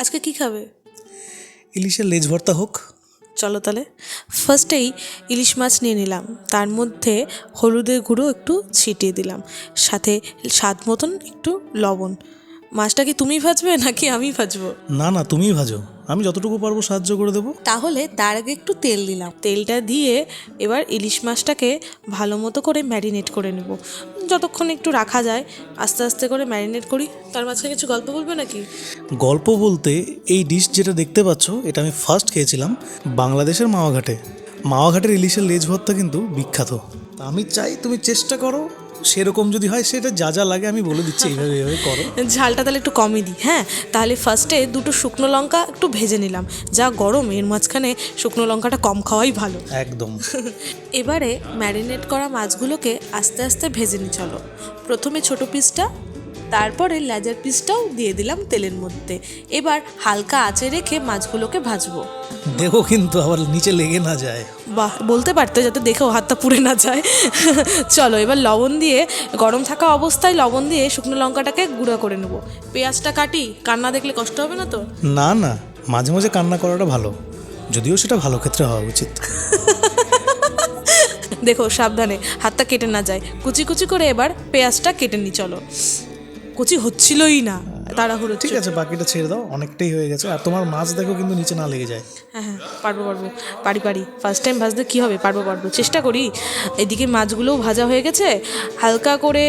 আজকে কি খাবে? ইলিশের লেজ ভর্তা হোক। চলো তাহলে। ফার্স্টেই ইলিশ মাছ নিয়ে নিলাম। তার মধ্যে হলুদের গুঁড়ো একটু ছিটিয়ে দিলাম। সাথে স্বাদ মতন একটু লবণ। মাছটা কি তুমি ভাজবে নাকি আমি ভাজবো? না না তুমি ভাজো। আমি যতটুকু পারব সাহায্য করে দেবো। তাহলে তার আগে একটু তেল দিলাম তেলটা দিয়ে এবার ইলিশ মাছটাকে ভালো মতো করে ম্যারিনেট করে নেব। যতক্ষণ একটু রাখা যায় আস্তে আস্তে করে ম্যারিনেট করি। তার মাঝখানে কিছু গল্প বলবে নাকি? গল্প বলতে এই ডিশ যেটা দেখতে পাচ্ছ এটা আমি ফার্স্ট খেয়েছিলাম বাংলাদেশের মাওয়াঘাটে মাওয়াঘাটের ইলিশের লেজ ভর্তা কিন্তু বিখ্যাত। আমি চাই তুমি চেষ্টা করো সেরকম যদি হয় সেটা যা যা লাগে আমি বলে দিচ্ছি এইভাবে এইভাবে করো। ঝালটা তাহলে একটু কমই দিই। হ্যাঁ তাহলে ফার্স্টে দুটো শুকনো লঙ্কা একটু ভেজে নিলাম। যা গরম এর মাঝখানে শুকনো লঙ্কাটা কম খাওয়াই ভালো। একদম। এবারে ম্যারিনেট করা মাছগুলোকে আস্তে আস্তে ভেজে নি চলো। প্রথমে ছোট পিসটা তারপরে লেজার পিসটাও দিয়ে দিলাম তেলের মধ্যে। এবার হালকা আঁচে রেখে মাছগুলোকে ভাজবো। দেখো কিন্তু আবার নিচে লেগে না যায়। বাহ বলতে পারতে যাতে দেখেও হাতটা পুড়ে না যায়। চলো এবার লবণ দিয়ে গরম থাকা অবস্থায় লবণ দিয়ে শুকনো লঙ্কাটাকে গুঁড়ো করে নেব। পেঁয়াজটা কাটি কান্না দেখলে কষ্ট হবে না তো? না না মাঝে মাঝে কান্না করাটা ভালো। যদিও সেটা ভালো ক্ষেত্রে হওয়া উচিত। দেখো সাবধানে হাতটা কেটে না যায়। কুচি কুচি করে এবার পেঁয়াজটা কেটে নি চলো। কুচি হচ্ছিলই না তাড়াহুড়ো ঠিক আছে বাকিটা ছেড়ে দাও অনেকটাই হয়ে গেছে। আর তোমার মাছ দেখো কিন্তু নিচে না লেগে যায়। হ্যাঁ হ্যাঁ পারব পারব পারি পারি। ফার্স্ট টাইম ভাজতে কী হবে? পারব পারব। চেষ্টা করি। এদিকে মাছগুলোও ভাজা হয়ে গেছে। হালকা করে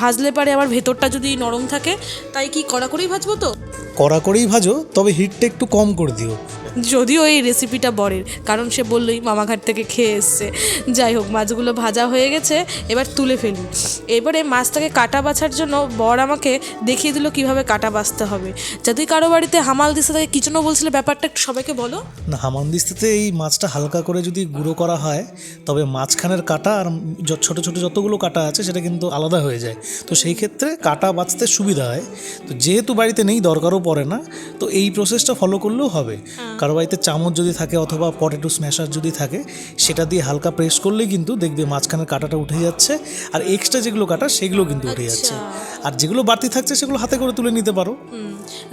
ভাজলে পারে আমার ভেতরটা যদি নরম থাকে তাই কি কড়া করেই ভাজবো তো? কড়া করেই ভাজো তবে হিটটা একটু কম করে দিও। যদিও এই রেসিপিটা বরের কারণ সে বললোই মামাঘাট থেকে খেয়ে এসছে। যাই হোক মাছগুলো ভাজা হয়ে গেছে এবার তুলে ফেলি। এবারে মাছটাকে কাটা বাছার জন্য বর আমাকে দেখিয়ে দিল কীভাবে কাটা বাছতে হবে। যদি কারও বাড়িতে হামাল দিতে থাকে কিচেনও বলছিল ব্যাপারটা একটু সবাইকে বলো? না হামানদিস্তাতে এই মাছটা হালকা করে যদি গুঁড়ো করা হয় তবে মাঝখানের কাটা আর ছোট ছোট যতগুলো কাটা আছে সেটা কিন্তু আলাদা হয়ে যায়। তো সেই ক্ষেত্রে কাটা বাছতে সুবিধা হয়। তো যেহেতু বাড়িতে নেই দরকারও পড়ে না তো এই প্রসেসটা ফলো করলেও হবে। কারও বাড়িতে চামচ যদি থাকে অথবা পটেটো স্ম্যাশার যদি থাকে সেটা দিয়ে হালকা প্রেস করলেই কিন্তু দেখবে মাঝখানের কাটাটা উঠে যাচ্ছে আর এক্সট্রা যেগুলো কাটা সেগুলো কিন্তু উঠে যাচ্ছে। আর যেগুলো বাড়তি থাকছে সেগুলো হাতে করে তুলে নিতে পারো।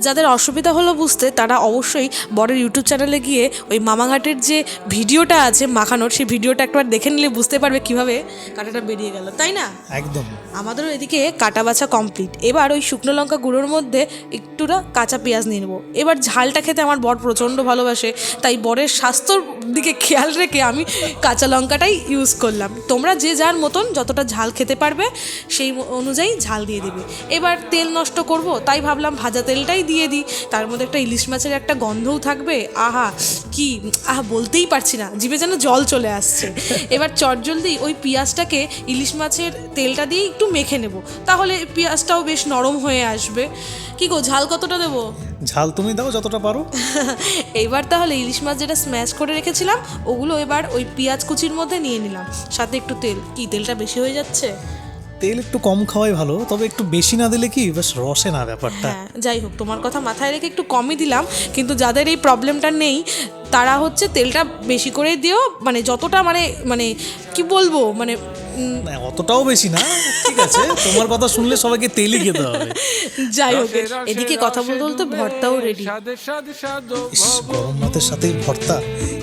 যাদের অসুবিধা হলো বুঝতে তারা অবশ্যই বরের ইউটিউব চ্যানেলে গিয়ে ওই মামাঘাটের যে ভিডিওটা আছে মাখানোর সেই ভিডিওটা একবার দেখে নিলে বুঝতে পারবে কীভাবে কাটাটা বেরিয়ে গেল তাই না? একদম। আমাদেরও এদিকে কাটা বাছা কমপ্লিট এবার ওই শুকনো লঙ্কা গুঁড়োর মধ্যে একটুটা কাঁচা পেঁয়াজ নিয়ে নেব। এবার ঝালটা খেতে আমার বর প্রচণ্ড ভালোবাসে, তাই বরের স্বাস্থ্যর দিকে খেয়াল রেখে আমি কাঁচা লঙ্কাটাই ইউজ করলাম। তোমরা যে যার মতন যতটা ঝাল খেতে পারবে, সেই অনুযায়ী ঝাল দিয়ে দেবে। এবার তেল নষ্ট করব, তাই ভাবলাম ভাজা তেলটাই দিয়ে দিই। তার মধ্যে একটা ইলিশ মাছের একটা গন্ধও থাকবে। আহা, কি, আহা, বলতেই পারছি না। জিভে যেন জল চলে আসছে। এবার চটজলদি ওই পেঁয়াজটাকে ইলিশ মাছের তেলটা দিয়ে একটু মেখে নেব। তাহলে পেঁয়াজটাও বেশ নরম হয়ে আসবে। কি গো ঝাল কতটা দেবো? ঝাল তুমি দাও যতটা পারো। এইবার তাহলে ইলিশ মাছ যেটা স্ম্যাশ করে রেখেছিলাম ওগুলো এবার ওই পেঁয়াজ কুচির মধ্যে নিয়ে নিলাম। সাথে একটু তেল। কি তেলটা বেশি হয়ে যাচ্ছে? তেল একটু কম খাওয়াই ভালো তবে একটু বেশি না দিলে কি বেশ রসে না ব্যাপারটা। হ্যাঁ যাই হোক তোমার কথা মাথায় রেখে একটু কমই দিলাম কিন্তু যাদের এই প্রবলেমটা নেই তারা হচ্ছে তেলটা বেশি করে দিও মানে যতটা মানে মানে কি বলব মানে না অতটাও বেশি না ঠিক আছে তোমার কথা শুনলে সবাইকে তেলই খেতে হবে। যাই হোক এদিকে কথা বলতে বলতে ভর্তাও রেডি গরম ভাতের সাথে ভর্তা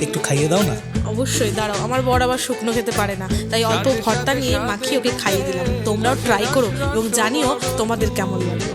একটু খাইয়ে দাও না। অবশ্যই দাঁড়াও আমার বর আবার শুকনো খেতে পারে না তাই অল্প ভর্তা নিয়ে মাখিয়ে ওকে খাইয়ে দিলাম। তোমরাও ট্রাই করো এবং জানিও তোমাদের কেমন লাগে।